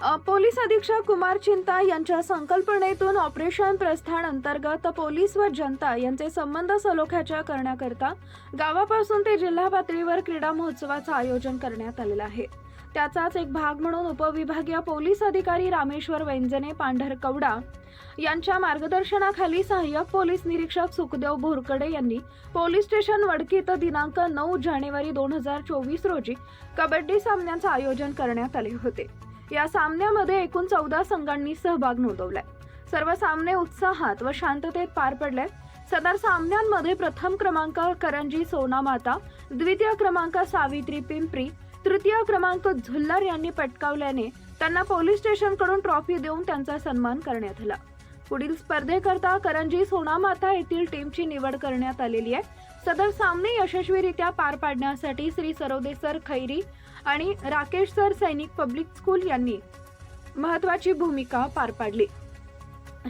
Police अधीक्षक कुमार चिंता यांच्या संकल्पनेतून ऑपरेशन प्रस्थान अंतर्गत पोलीस व जनता यांचे संबंध सलोख्याच्या करण्याकरता गावापासून ते जिल्हा पातळीवर क्रीडा महोत्सवाचं आयोजन करण्यात आलेलं आहे. त्याचाच एक भाग म्हणून उपविभागीय पोलीस अधिकारी रामेश्वर वैंजने पांढरकवडा यांच्या मार्गदर्शनाखाली सहाय्यक पोलीस निरीक्षक सुखदेव भोरकडे यांनी पोलीस स्टेशन वडकी इथं दिनांक नऊ जानेवारी दोन हजार चोवीस रोजी कबड्डी सामन्याचं आयोजन करण्यात आले होते. या सामन्यामध्ये एकूण चौदा संघांनी सहभाग नोंदवलाय. सर्व सामने उत्साहात व शांततेत पार पडले सदर सामन्यांमध्ये प्रथम क्रमांक करंजी सोनामाता द्वितीय क्रमांक सावित्री पिंपरी तृतीय क्रमांक झुल्लर यांनी पटकावल्याने त्यांना पोलीस स्टेशनकडून ट्रॉफी देऊन त्यांचा सन्मान करण्यात आला. पुढील स्पर्धेकरता करंजी सोनामाता येथील टीमची निवड करण्यात आलेली आहे. सदर सामने यशस्वीरित्या पार पाडण्यासाठी श्री सरोदे सर खैरी आणि Rakesh sir Sainik public school यांनी महत्वाची भूमिका पार पाडली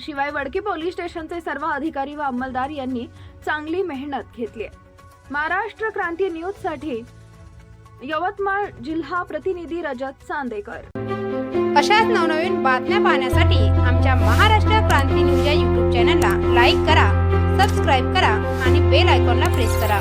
शिवाय वडकी पोलीस स्टेशनचे सर्व अधिकारी व अंमलदार यांनी चांगली मेहनत घेतली आहे. महाराष्ट्र क्रांती न्यूजसाठी यवतमाळ जिल्हा प्रतिनिधी रजत चांदेकर अशाच नवनवीन बातम्या पाहण्यासाठी आमच्या महाराष्ट्र क्रांती न्यूज या यूट्यूब चॅनलला लाईक करा सबस्क्राईब करा आणि बेल आयकॉनला प्रेस करा